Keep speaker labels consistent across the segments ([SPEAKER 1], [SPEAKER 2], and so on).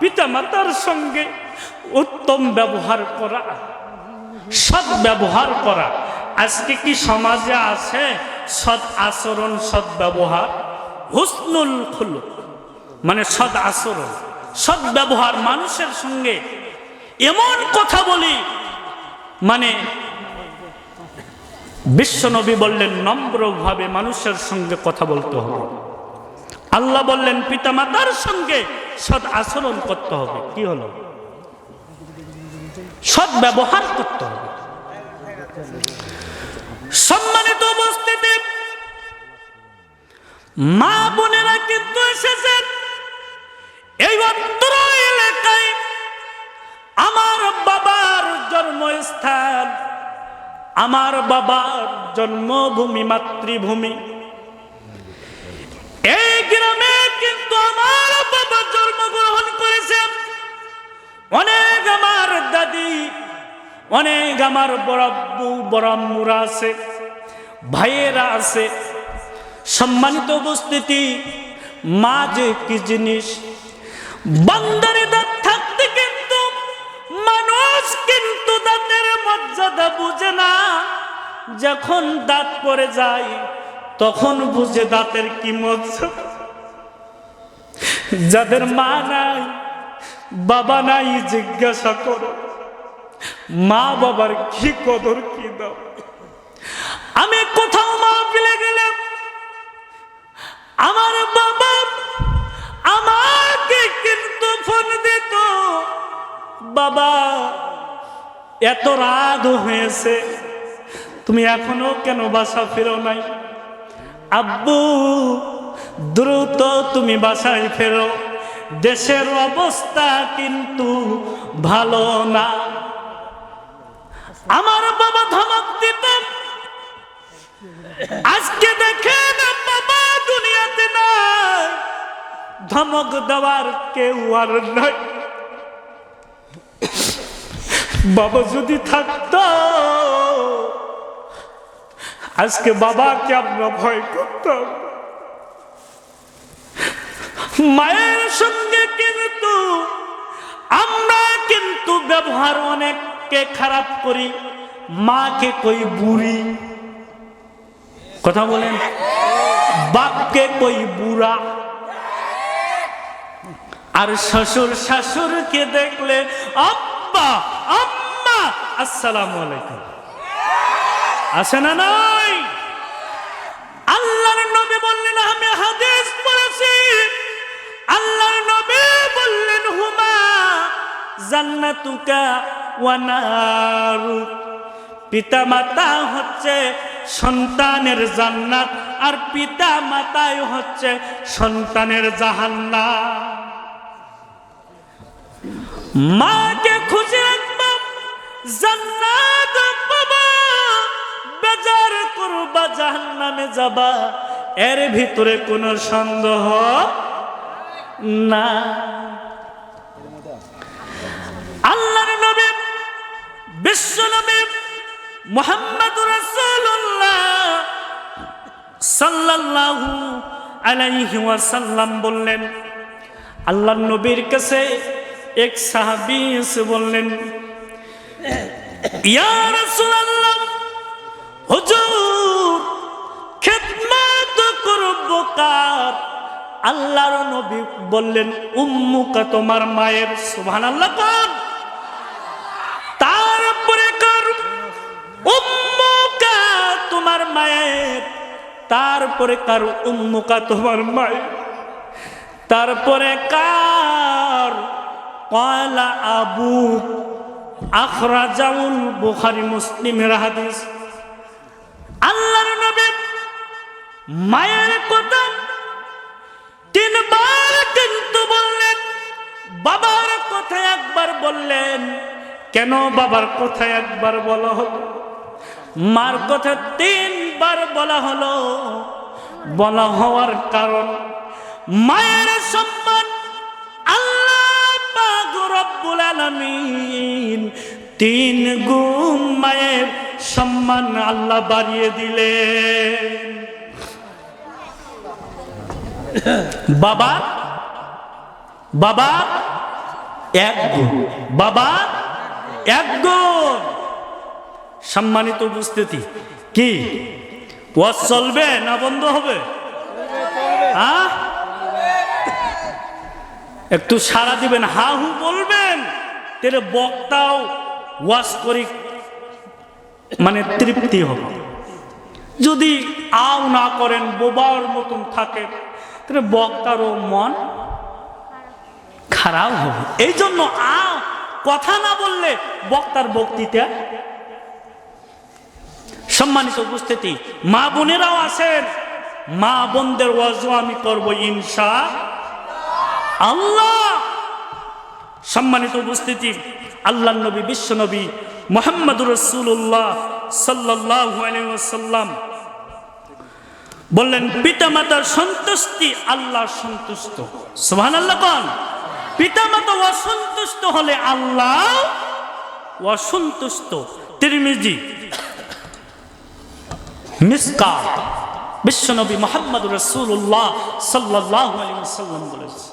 [SPEAKER 1] পিতা মাতার সঙ্গে উত্তম ব্যবহার করা, সৎ ব্যবহার করা। আজকে কি সমাজে আছে সৎ আচরণ, সৎ ব্যবহার? হুসনুল খুলুক মানে সৎ আচরণ, সৎ ব্যবহার মানুষের সঙ্গে। এমন কথা বলি মানে বিশ্বনবী বললেন, নম্রভাবে মানুষের সঙ্গে কথা বলতে হবে। আল্লাহ বললেন, পিতামাতার সঙ্গে সৎ আচরণ করতে হবে। কি হলো? সৎ ব্যবহার করতে হবে। সম্মানিত উপস্থিতি, মা বোনেরা কিন্তু এসেছেন। এই অত্র এলাকায় আমার বাবার জন্মস্থান। আমার বাবার জন্মভূমি, মাতৃভূমি। এই গ্রামে কিন্তু আমার বাবা জন্মগ্রহণ করেছেন অনেক আমার দাদি, অনেক আমার বরাব্বু বরাম্মুরা আছে, ভাইয়েরা আছে। সম্মানিত উপস্থিতি, মা যে কি জিনিস। বান্দারে দাঁত থাকতে কিন্তু, মানুষ কিন্তু দাঁতের মর্যাদা বুঝে না। যখন দাঁত পড়ে যায় তখন বুঝে দাঁতের কি যাদের মা নাই, বাবা নাই, জিজ্ঞাসা করো, মা বাবার কি কদর কি দাও? আমি কোথাও মা ফেলে গেলাম। আমার বাবা আমাকে কিন্তু ফোন দিত। বাবা, এত রাত হয়েছে। তুমি এখনও কেন বাসা ফিরো নাই? আব্বু, দ্রুত তুমি বাসায় ফেরো। দেশের অবস্থা কিন্তু ভালো না। আমার বাবা ধমক দিতেন। আজকে দেখেন বাবা দুনিয়াতে নাই। ধমক দেওয়ার কেউ আর নাই। বাবা যদি থাকতো আজকে বাবাকে আমরা ভয় করতাম। মায়ের সঙ্গে কিন্তু আমরা কিন্তু ব্যবহার অনেককে খারাপ করি, মাকে কই বুড়ি। কথা বলেন। বাপকে কই বুড়া। আর শ্বশুর শাশুড়কে দেখলে, আব্বা, আম্মা, আসসালামু আলাইকুম। আছে না নাই আল্লাহর পিতা মাতা হচ্ছে সন্তানের জান্নাত, আর পিতা মাতাই হচ্ছে সন্তানের জাহান্নাম। মাকে খুশি রাখবা, জান্নাত পাবা, বেজার করবা, জাহান্নামে যাবা। এর ভিতরে কোনো সন্দেহ না। আল্লাহর নবী, বিশ্ব নবী মোহাম্মদ রাসূলুল্লাহ সাল্লাল্লাহু আলাইহি ওয়াসাল্লাম বললেন, আল্লাহর নবীর কাছে এক সাহাবী এসে বললেন, ইয়া রাসূলুল্লাহ, হুজুর করব আল্লাহর নবী বললেন উম্মুকা তোমার মায়ের, সুবহানাল্লাহ কোন তারপরে কার উম্মুকা তোমার মায়ের। তারপরে কার উম্মুকা তোমার মায়ের। তারপরে কার কয়লা আবু আখরাজাউল বুখারি মুসলিমের হাদিস। আল্লাহর নবী মায়ের কথা তিনবার কিন্তু বললেন, বাবার কথা একবার বললেন। কেন বাবার কথা একবার বলা হলো? মার কথা তিনবার বলা হলো। বলা হওয়ার কারণ মায়ের সম্মান আল্লাহ রব্বুল আলামিন তিন গুণ মায়ের সম্মান আল্লাহ বাড়িয়ে দিলেন। বাবা বাবা, এক গুণ। বাবা, এক গুণ। সম্মানিত উপস্থিতি, কি? ওয়াজ চলবে না বন্ধ হবে? একটু সারা দিবেন, হা হু বলবেন। তেরে বক্তাও ওয়াজ করি মানে তৃপ্তি হবে। যদি আও না করেন বোবার মতন থাকে তাহলে বক্তারও মন খারাপ হবে। এই জন্য কথা না বললে বক্তার বক্তৃতা সম্মানিত উপস্থিতি, মা বোনেরাও আছেন। মা বোনদের ওয়াজও আমি করব ইনশা আল্লাহ। সম্মানিত উপস্থিতি, আল্লাহ নবী, বিশ্ব নবী মোহাম্মদুর রসুল্লাহ সাল্লাহ বললেন পিতা মাতার সন্তুষ্টি আল্লাহ সন্তুষ্ট। সোহান আল্লাহ কন। পিতা মাতা অসন্তুষ্ট হলে আল্লাহ অসন্তুষ্ট। তিরমিজি মিসকা বিশ্বনবী মোহাম্মদ রসুল্লাহ সাল্লাহ সাল্লাম বলেছে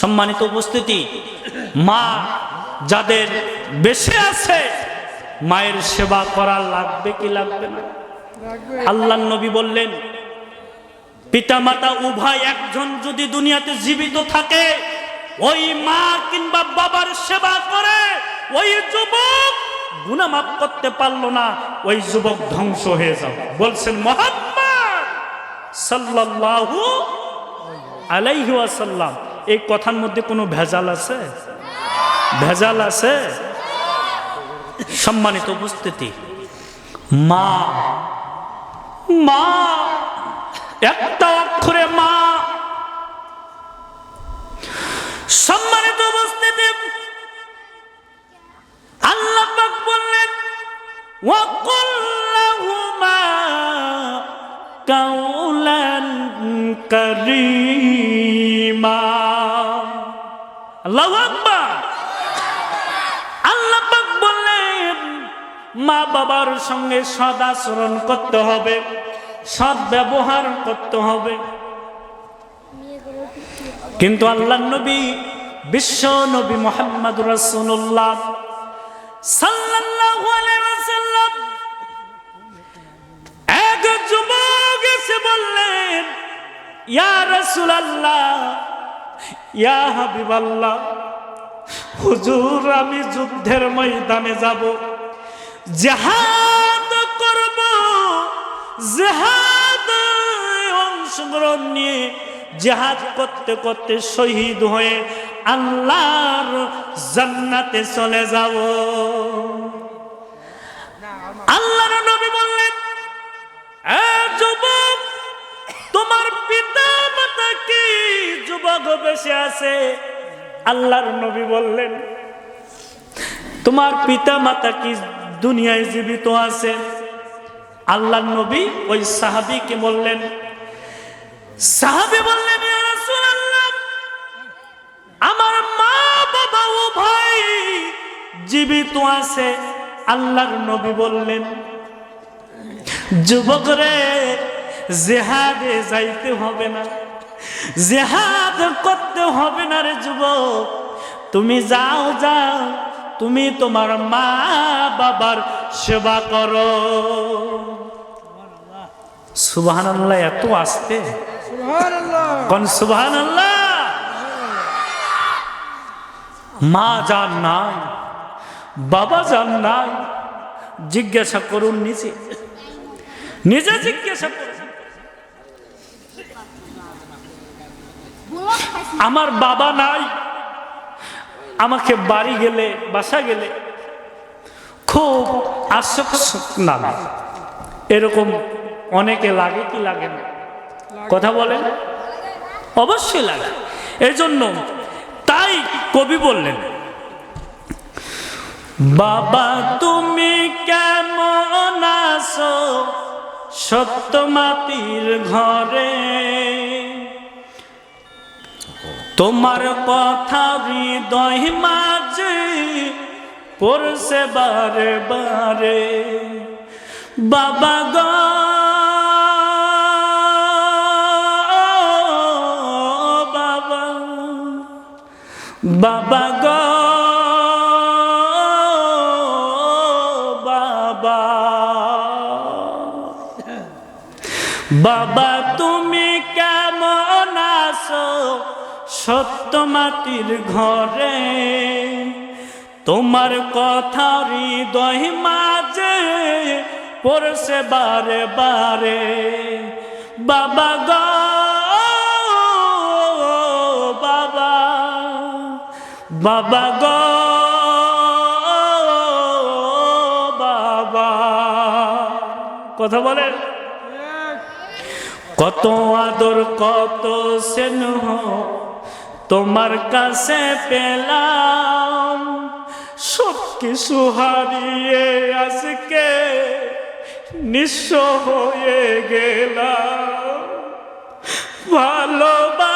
[SPEAKER 1] সম্মানিত উপস্থিতি মা যাদের বেশি আছে মায়ের সেবা করা লাগবে কি লাগবে না? আল্লাহ নবী বললেন পিতামাতা উভয় একজন যদি দুনিয়াতে জীবিত থাকে, ওই মা কিংবা বাবার সেবা করে, ওই যুবক গুণা মাফ করতে পারল না, ওই যুবক ধ্বংস হয়ে যাবে। বলছেন, মোহাম্মদ সাল্লাল্লাহু আলাইহি ওয়াসাল্লাম, এই কথার মধ্যে কোনো ভেজাল আছে? ভেজাল আছে? সম্মানিত উপস্থিতি, মা মা একটা অক্ষরে মা। সম্মানিত উপস্থিতি, আল্লাহ বললেন, ওয়াকুল লাহুমা কাউলান কারীমা। আল্লাহু আকবার। আল্লাহ বললেন মা বাবার সঙ্গে সদ আচরণ করতে হবে। সৎ ব্যবহার করতে হবে। কিন্তু আল্লাহ নবী, বিশ্ব নবী মোহাম্মদ রসুল্লাহ এক ইয়া হাবিবাল্লাহ, হুজুর, আমি যুদ্ধের ময়দানে যাব। জেহাদ করব জেহাদ, অংশগ্রহণ নিয়ে জেহাদ করতে করতে শহীদ হয়ে আল্লাহর জান্নাতে চলে যাব। আল্লাহর নবী বললেন, "এ যুবক, তোমার পিতা মাতা কি যুবক বেশি আছে? আল্লাহর নবী বললেন, তোমার পিতা মাতা কি দুনিয়ায় জীবিত আছে? আল্লাহর নবী ওই সাহাবিকে বললেন সাহাবী বললেন "ইয়া রাসূলুল্লাহ, আমার মা বাবা উভয় জীবিত আছে। আল্লাহর নবী বললেন যুবক রে জেহাদে যাইতে হবে না জেহাদ করতে হবে না রে যুবক। তুমি যাও যাও তুমি তোমার মা বাবার সেবা করো। সুবহান আল্লাহ এত আসতে? কোন সুবহান আল্লাহ মা যান নাই বাবা যান নাই জিজ্ঞাসা করুন নিজে। নিজে জিজ্ঞাসা করুন। আমার বাবা নাই আমাকে বাড়ি গেলে বাসা গেলে খুব আসক লাগে এরকম অনেকে লাগে কি লাগে না? কথা বলেন? অবশ্যই লাগে। এই জন্য তাই কবি বললেন, বাবা, তুমি কেমন আছো? সত্য মাটির ঘরে। তোমার কথা হৃদয় মাঝে পড়ছে বারে বারে। বাবা গ বাবা গো, বাবা। তুমি কেমন আছো? সত্য মাটির ঘরে। তোমার কথা হৃদয় মাঝে পড়ছে বারে বারে। বাবা গো বাবা গো, বাবা। কথা বলেন। কত আদর, কত স্নেহ তোমার কাছে পেলাম। সব কিছু হারিয়ে আজকে নিঃস্ব হয়ে গেলাম। ভালোবাসি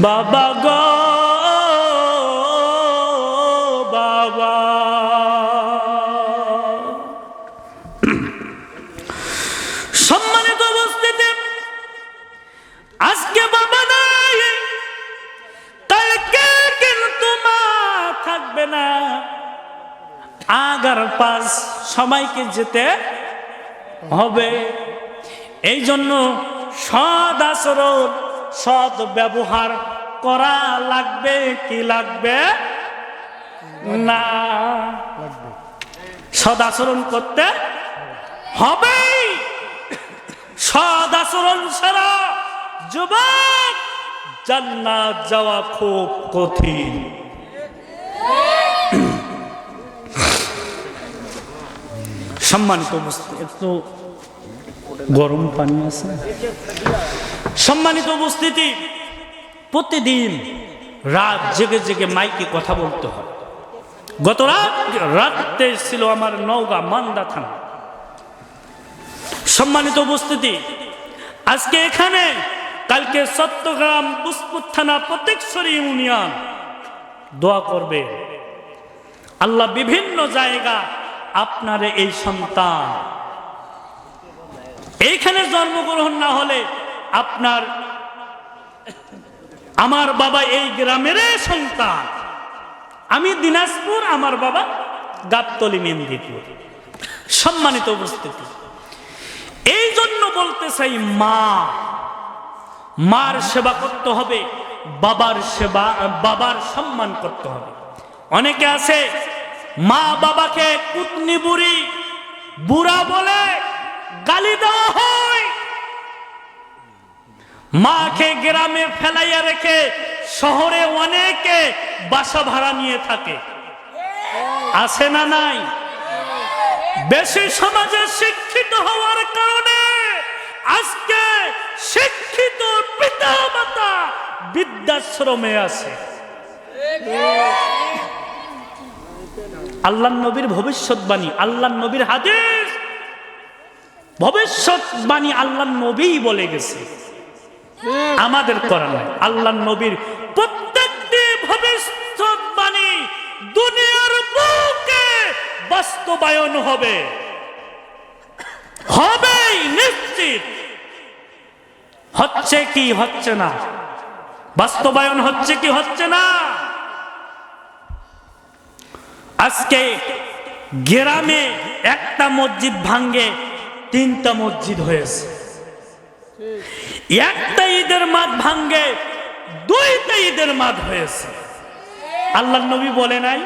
[SPEAKER 1] বাবা গ, বাবা। সম্মানিত উপস্থিতি, আজকে বাবা নাই কালকে কিন্তু মা থাকবে না। আগার পাশ সবাইকে যেতে হবে। এই জন্য আচরণ সৎ ব্যবহার করা লাগবে কি লাগবে? না। সৎ আচরণ করতে হবেই সদ আচরণ ছাড়া যুবক জান্নাত যাওয়া খুব কঠিন। সম্মানিত একটু গরম পানি আছে? সম্মানিত উপস্থিতি, প্রতিদিন রাত জেগে জেগে মাইকে কথা বলতে হয়। গত রাত রাতে ছিল আমার নওগাঁ মান্দা থানা। সম্মানিত উপস্থিতি, আজকে এখানে কালকে চট্টগ্রাম পুষ্পুর থানা প্রত্যেকশ্বরী ইউনিয়ন দোয়া করবে। আল্লাহ বিভিন্ন জায়গা আপনার এই সন্তান। এইখানে জন্মগ্রহণ না হলে আপনার, আমার বাবা এই গ্রামের সন্তান। আমি দিনাজপুর, আমার বাবা গাবতলি মেন্দিপুর সম্মানিত উপস্থিতি। এই জন্য বলতে চাই, মা, মার সেবা করতে হবে, বাবার সেবা, বাবার সম্মান করতে হবে। অনেকে আছে, মা বাবাকে কুতনি বুড়ি, বুড়া বলে গালি দেওয়া হয়। মাকে গ্রামে ফেলাইয়া রেখে শহরে অনেকে বাসা ভাড়া নিয়ে থাকে। আছে না নাই? বেশি সমাজে শিক্ষিত হওয়ার কারণে আজকে শিক্ষিত পিতা মাতা বৃদ্ধাশ্রমে আছে। আল্লাহ নবীর ভবিষ্যৎবাণী আল্লাহ নবীর হাদিস ভবিষ্যৎবাণী আল্লাহ নবী বলে গেছে। আমাদের করা নয়। আল্লাহ নবীর প্রত্যেকটি ভবিষ্যৎবাণী দুনিয়ার বুকে বাস্তবায়ন হবে। হবেই নিশ্চিত। হচ্ছে কি হচ্ছে না? বাস্তবায়ন হচ্ছে কি হচ্ছে না? আজকে গ্রামে একটা মসজিদ ভাঙ্গে তিনটা মসজিদ হয়েছে। একটা ঈদের মাঠ ভাঙ্গে দুইটা ঈদের মাঠ হয়েছে। আল্লাহ নবী বলে নাই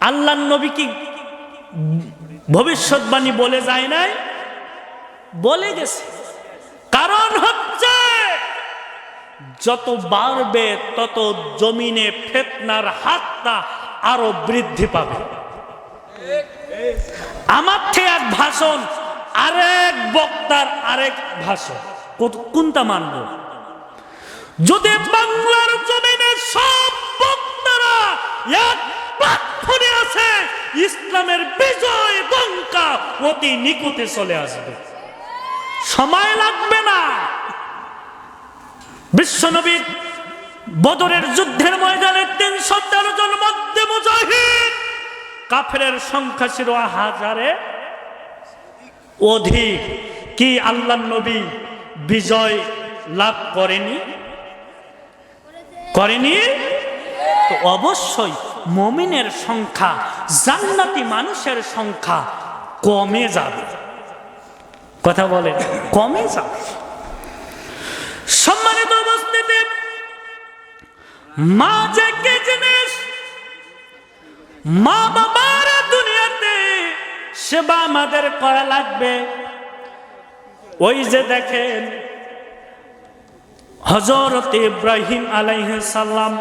[SPEAKER 1] আল্লাহ নবী কি ভবিষ্যৎবাণী বলে যায় নাই? বলে গেছে। কারণ হচ্ছে, যত বাড়বে, তত জমিনে ফেতনার হাতটা আরও বৃদ্ধি পাবে। আমার থেকে এক ভাষণ আরেক বক্তার আরেক কত- কোনটা মানব? যদি বাংলার জমিনে সব বক্তারা এক প্ল্যাটফর্মে আছে ইসলামের বিজয় বঙ্কা অতি নিকটে চলে আসবে। সময় লাগবে না। বিশ্বনবী বদরের যুদ্ধের ময়দানে তিনশো তেরো জন মধ্যে মুজাহিদ। কাফের সংখ্যা ছিল হাজারে। অধিক কি আল্লাহ নবী বিজয় লাভ করেনি? করেনি? তো অবশ্যই মমিনের সংখ্যা, জান্নাতি মানুষের সংখ্যা কমে যাবে। কথা বলে কমে যাবে। সম্মানিত উপস্থিতি, মা যে জিনিস, মা দুনিয়াতে সেবা আমাদের করা লাগবে। ওই যে দেখেন হজরত ইব্রাহিম আলাইহিস সালাম,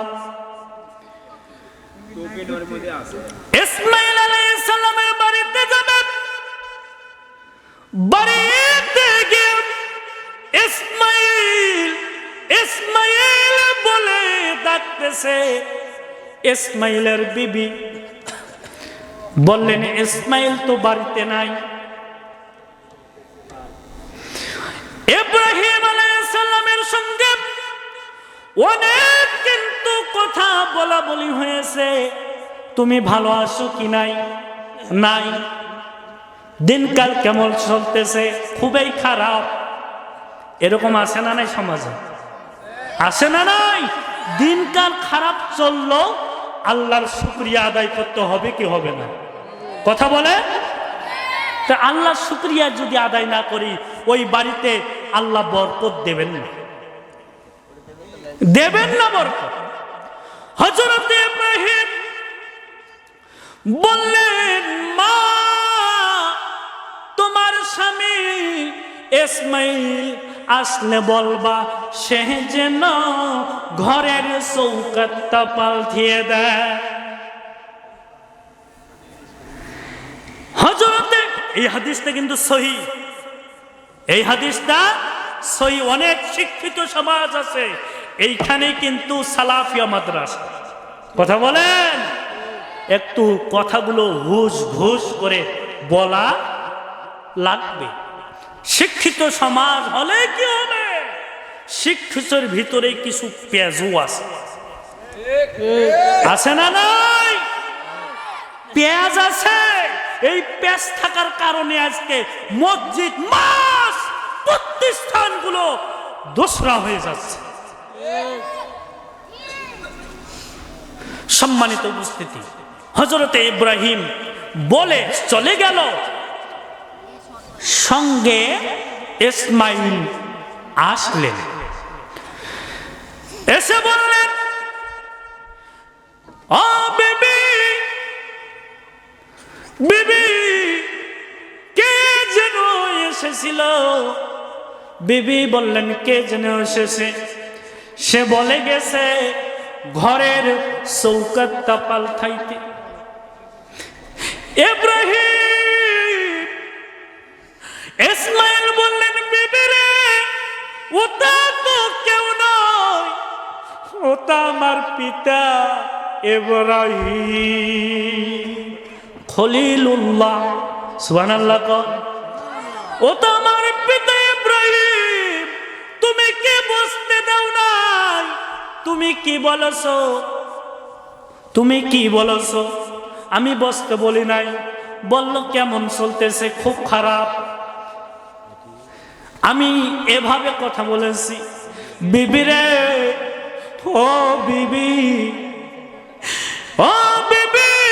[SPEAKER 1] ইসমাইল আলাইহিস বাড়িতে যাবেন। বাড়িতে গিয়ে ইসমাইল ইসমাইল বলে ডাকতেছে, ইসমাইলের বিবি। বললেন, ইসমাইল তো বাড়িতে নাই। সঙ্গে অনেক কিন্তু কথা বলা বলি হয়েছে। তুমি ভালো আছো কি নাই? নাই। দিনকাল কেমন চলতেছে? খুবই খারাপ। এরকম আসে না নাই সমাজে? আসে না নাই? দিনকাল খারাপ চলল আল্লাহর শুক্রিয়া আদায় করতে হবে কি হবে না? কথা বলে? তা আল্লাহর শুক্রিয়া যদি আদায় না করি, ওই বাড়িতে আল্লাহ বরকত দেবেন না। দেবেন না বরকত। হজরত ইব্রাহিম বললেন, মা, তোমার স্বামী ইসমাইল আসলে বলবা, সে যেন ঘরের চৌকাতটা পাল্টিয়ে দেয়। হজরতে এই হাদিসটা কিন্তু সহি। এই হাদিসটা সহি, অনেক শিক্ষিত সমাজ আছে। এইখানে কিন্তু সালাফিয়া মাদ্রাসা। কথা বলেন? একটু কথাগুলো হুশ ঘুষ করে বলা লাগবে। শিক্ষিত সমাজ হলে কি হবে? শিক্ষিতের ভিতরে কিছু পেঁয়াজু আছে। আছে না নাই? পেঁয়াজ আছে। এই পেঁয়াজ থাকার কারণে আজকে মসজিদ, মাস, প্রতিষ্ঠানগুলো দোসরা হয়ে যাচ্ছে। সম্মানিত উপস্থিতি হজরতে ইব্রাহিম বলে, চলে গেল। সঙ্গে ইসমাইল আসলেন। এসে বললেন, ও বিবি বিবি, কে যেন এসেছিল? বিবি বললেন, কে যেন এসেছে? সে বলে গেছে, ঘরের চৌকাতটা পাল্টাইতে ইব্রাহিম ইসমাইল বললেন, বিবি রে, ওটা তো কেউ নয়, ওটা আমার পিতা ইব্রাহিম খলিলুল্লাহ, সুবহানাল্লাহ কর ও তো আমার পিতা ইব্রাহিম, তুমি কি বসতে দাও নাই? তুমি কি বলছো? তুমি কি বলছো? আমি বসতে বলি নাই। বলল, কেমন চলতেছে? খুব খারাপ। আমি এভাবে কথা বলেছি। বিবি রে ও বিবি ও বিবি।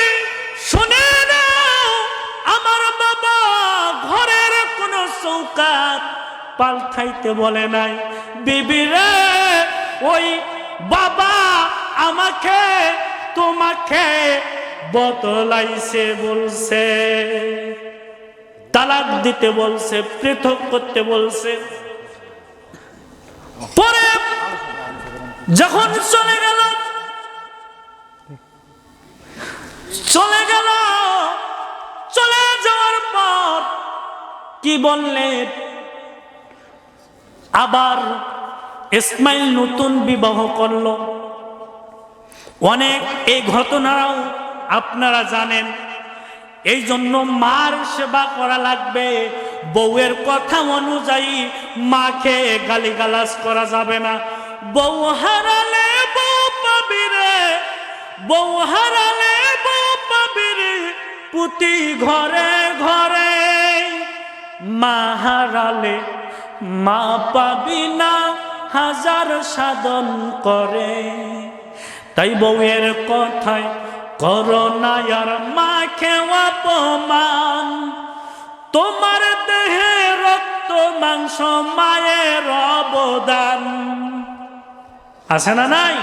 [SPEAKER 1] চৌকাত পাল্টাইতে বলে নাই। বিবি রে, ওই বাবা আমাকে, তোমাকে বদলাইছে বলছে। তালাক দিতে বলছে, পৃথক করতে বলছে। পরে যখন চলে গেল চলে গেল, চলে কি বললেন আবার ইসমাইল নতুন বিবাহ করল। অনেক এই ঘটনাও আপনারা জানেন। এই জন্য মার সেবা করা লাগবে। বউয়ের কথা অনুযায়ী মাকে গালিগালাজ করা যাবে না। বউ হারালে বউ বউ হারালে বউ পুতি ঘরে ঘরে মা হারালে মা পাবি না হাজার সাধন করে। তাই বউয়ের কথায় করোনায়ার মাকে অপমান। তোমার দেহে রক্ত, মাংস, মায়ের অবদান। আছে না নাই?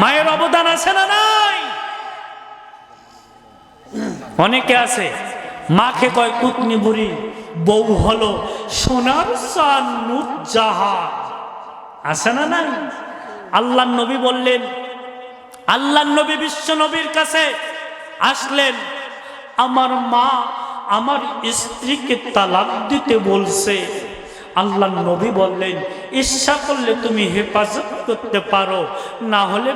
[SPEAKER 1] মায়ের অবদান আছে না নাই? অনেকে আছে মাকে কয় কুতনি বুড়ি। বউ হলো সোনার সানুর জাহা আছে না নাই? আল্লাহ নবী বললেন আল্লাহ নবী বিশ্ব নবীর কাছে আসলেন, আমার মা আমার স্ত্রীকে তালাক দিতে বলছে। আল্লাহ নবী বললেন ইচ্ছা করলে তুমি হেফাজত করতে পারো, না হলে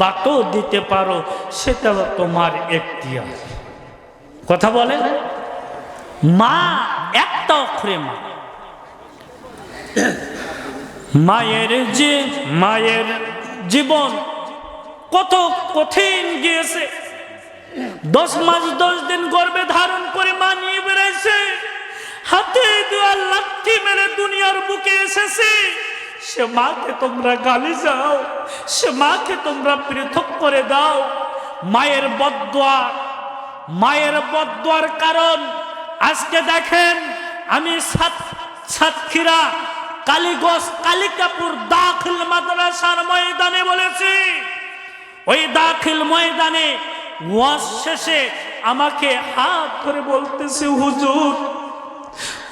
[SPEAKER 1] বাটো দিতে পারো, সেটা তোমার এখতিয়ার। কথা বলেন? মা একটা অক্ষরে মা। মায়ের যে মায়ের জীবন কত কঠিন গিয়েছে। দশ মাস, দশ দিন গর্বে ধারণ করে মা নিয়ে বেড়াইছে। হাতে দুয়ার লাঠি মেরে দুনিয়ার বুকে এসেছে। সে মাকে তোমরা গালি যাও সে মাকে তোমরা পৃথক করে দাও। মায়ের বদোয়া মায়ের বদোয়ার কারণ আজকে দেখেন আমি সাত সাতক্ষীরা কালীগঞ্জ, কালিকাপুর দাখিল মাদ্রাসার ময়দানে বলেছি। ওই দাখিল ময়দানে ওয়াজ শেষে আমাকে হাত ধরে বলতেছে, হুজুর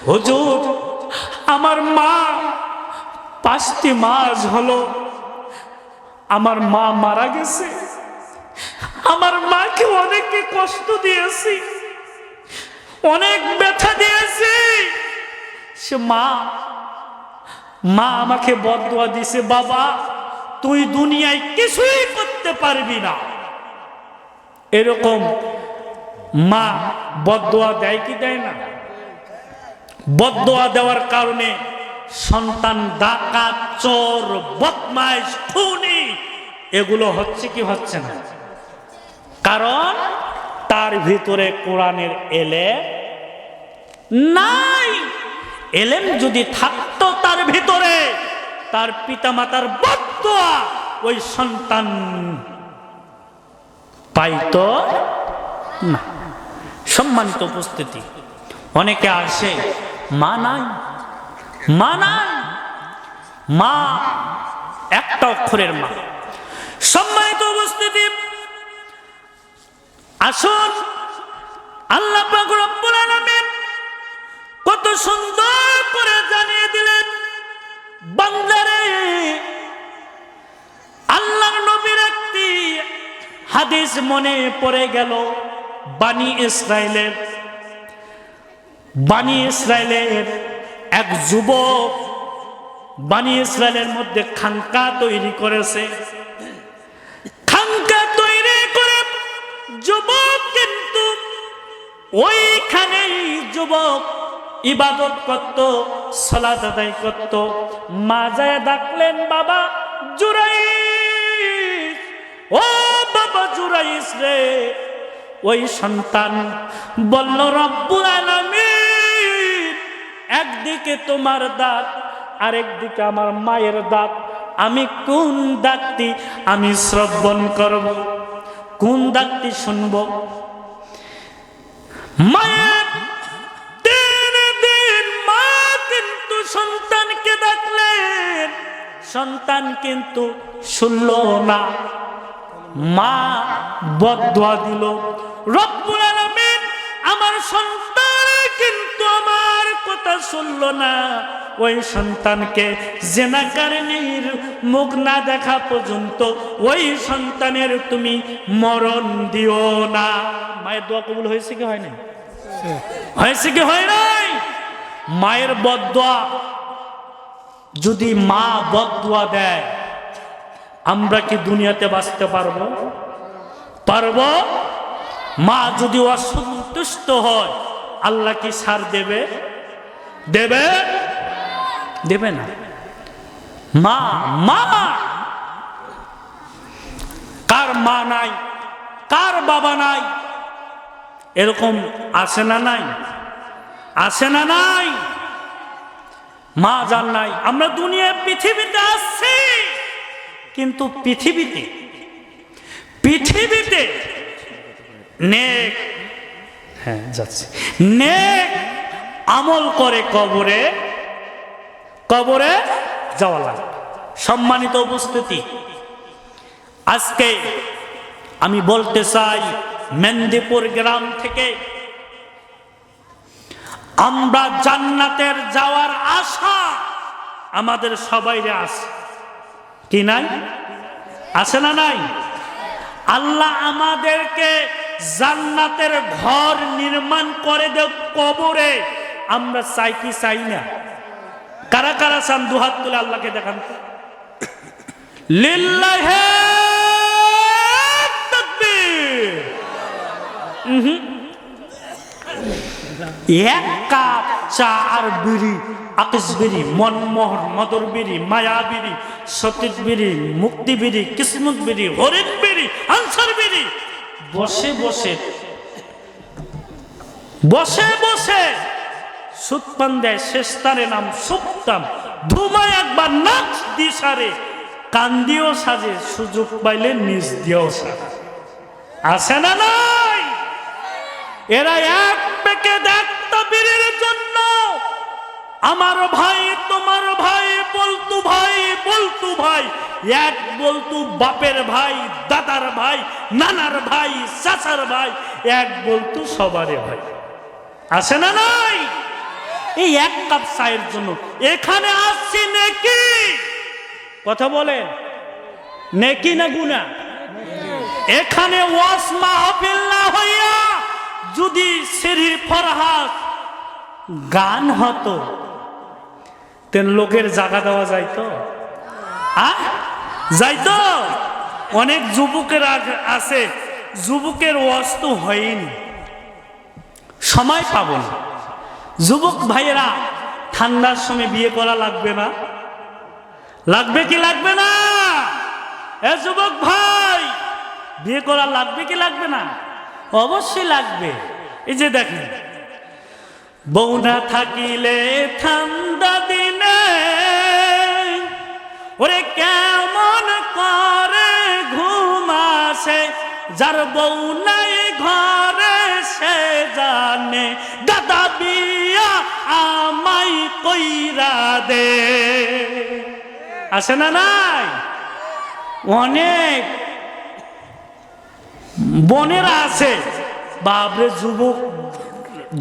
[SPEAKER 1] হুজুর, আমার মা পাঁচটি মাস হলো আমার মা মারা গেছে। আমার মাকে অনেকে কষ্ট দিয়েছি। অনেক ব্যথা দিয়েছি। সে মা মা আমাকে বদুয়া দিছে বাবা, তুই দুনিয়ায় কিছুই করতে পারবি না। এরকম মা বদোয়া দেয় কি দেয় না? বদোয়া দেওয়ার কারণে সন্তান ডাকাত চোর, বদমাইশ, খুনি, এগুলো হচ্ছে কি হচ্ছে না? কারণ তার ভিতরে কোরআনের এলে নাই। এলেম যদি থাকতো তার ভিতরে, তার পিতামাতার বদোয়া ওই সন্তান পাইতো না। সম্মানিত উপস্থিতি, অনেকে আসে, মা নাই মা নাই, মা একটা অক্ষরের মা। সম্মানিত উপস্থিতি আসুন। আল্লাহ কত সুন্দর করে জানিয়ে দিলেন, বান্দারে, আল্লাহর নবীর একটি হাদিস মনে পড়ে গেল, বানি ইসরায়েলের। বানি ইসরায়েলের এক যুবক বানি ইসরায়েলের মধ্যে খানকা তৈরি করেছে। যুবক কিন্তু ওইখানেই যুবক ইবাদত করত, সালাত আদায় করত। মা যায় ডাকলেন, বাবা জুরাই ও বাবা জুরাইস রে। ওই সন্তান বলল, রব্বুল আলামিন, একদিকে তোমার দাঁত, আরেকদিকে আমার মায়ের দাঁত। আমি কোন দাঁতটি আমি শ্রবণ করব? কোন দাঁতটি শুনব? মায়ের দিন দিন মা কিন্তু সন্তানকে ডাকলেন? সন্তান কিন্তু শুনল না। মা বদুয়া দিল, রব্বুল আলামিন আমার সন্তান কথা শুনল না। ওই সন্তানকে জেনাকারিনীর মুখ না দেখা পর্যন্ত ওই সন্তানের তুমি মরণ দিও না। মায়ের দোয়া কবুল হয়েছে কি হয় নাই হয়েছে কি হয় নাই? মায়ের বদোয়া যদি মা বদুয়া দেয়, আমরা কি দুনিয়াতে বাঁচতে পারব? পারব? মা যদি অসন্তুষ্ট হয়, আল্লাহ কি সার দেবে? দেবে? দেবে না। মা মা! কার মা নাই, কার বাবা নাই, এরকম আসে না নাই? আসে না নাই? মা জান নাই। আমরা দুনিয়া, পৃথিবীতে আসছি কিন্তু পৃথিবীতে পৃথিবীতে নেক হ্যাঁ যাচ্ছে। নেক আমল করে কবরে কবরে যাওয়া লাগে। সম্মানিত উপস্থিতি, আজকে আমি বলতে চাই মেন্দিপুর গ্রাম থেকে আমরা জান্নাতের যাওয়ার আশা আমাদের সবাইরে আছে। কি নাই? আছে না নাই? আল্লাহ আমাদেরকে জান্নাতের ঘর নির্মাণ করে দেও কবরে। আমরা চাই কি চাই না? কারা কারা চান? দুহাত তুলে আল্লাহকে দেখান। লিল্লাহে। এক বিড়ি, আকাশ বিড়ি মনমোহন মদর বিড়ি, মায়া বিড়ি সতীত বিড়ি, মুক্তি বিড়ি, কিসমত বিড়ি, হরিণ বিড়ি, আনসার বিড়ি। বসে বসে। বসে বসে। সুতপান দেয় শেষতারে নাম সুপ্তাম ধুমায় একবার নাচ দিশারে, কান্দিও সাজে, সুযোগ পাইলে নিজ দিয়েও সাজে। আছে না নাই? এরা এক পেকে দেখতা বীরের জন্য। আমার ভাই তোমার ভাই, বলতু ভাই বলতু ভাই, এক বলতু বাপের ভাই, দাদার ভাই, নানার ভাই, চাচার ভাই, এক বলতু সবারে ভাই। আছে না নাই? এই এক কাপ চায়ের জন্য। এখানে আসছি নাকি? কথা বলে। নেকি না গুনা? এখানে ওয়াস মাহফিল না হইয়া যদি সিরি ফরহাস গান হতো, তেন লোকের জায়গা দেওয়া যাইতো। যাইতো? অনেক যুবকের আছে, যুবকের ওয়াস্তু হয়নি। সময় পাবো না। যুবক ভাইয়েরা, ঠান্ডার সময় বিয়ে করা লাগবে না। লাগবে কি লাগবে না? এ যুবক ভাই, বিয়ে করা লাগবে কি লাগবে না? অবশ্যই লাগবে। এই যে দেখেন, বউ না থাকিলে ঠান্ডা দিনে ওরে কেমন করে ঘুম আসে, যার বউ নাই ঘরে সে জানে। দাদা আমাই কইরা দে। আছে না নাই? অনেক বোনেরা আছে। বাবরে যুবক,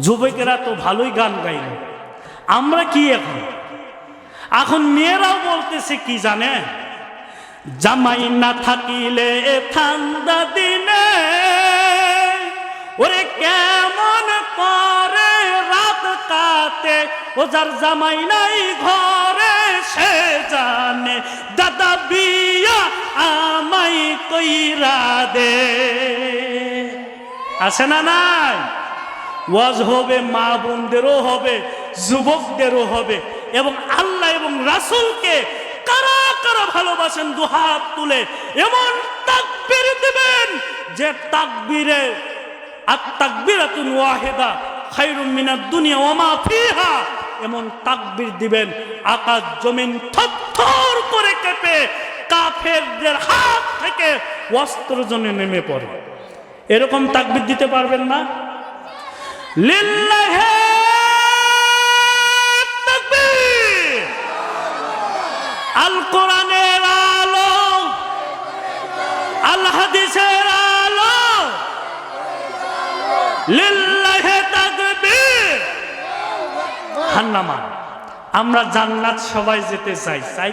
[SPEAKER 1] যুবকেরা তো ভালোই গান গাইল। আমরা কি এখন? এখন মেয়েরাও বলতেছে কি জানে? জামাই না থাকিলে ঠান্ডা দিনে, ওরে কেমন রাত কাতে ও যার জামাই নাই ঘরে, সে জানে, দাদা বিয়া আমাই কইরা দে। আছে না নাই? ওয়াজ হবে, মা বোনদেরও হবে, যুবকদেরও হবে, এবং আল্লাহ এবং রাসুলকে কারা কারা ভালোবাসেন দুহাত তুলে এমন তাকবীর দিবেন যে তাকবীরে আর তাকবীরাতুন ওয়াহিদা খায়রুম মিনাদ দুনিয়া ওয়া মা ফিহা। এমন তাকবীর দিবেন, আকাশ জমিন থরথর করে কেঁপে কাফেরদের হাত থেকে অস্ত্র জনে নেমে পড়ে। এরকম তাকবীর দিতে পারবেন না? লিল্লাহে আল কোরআনের আলো, আল হাদিসের লিল্লাহে তাকবীর। হান্নামা আমরা জান্নাত সবাই যেতে চাই চাই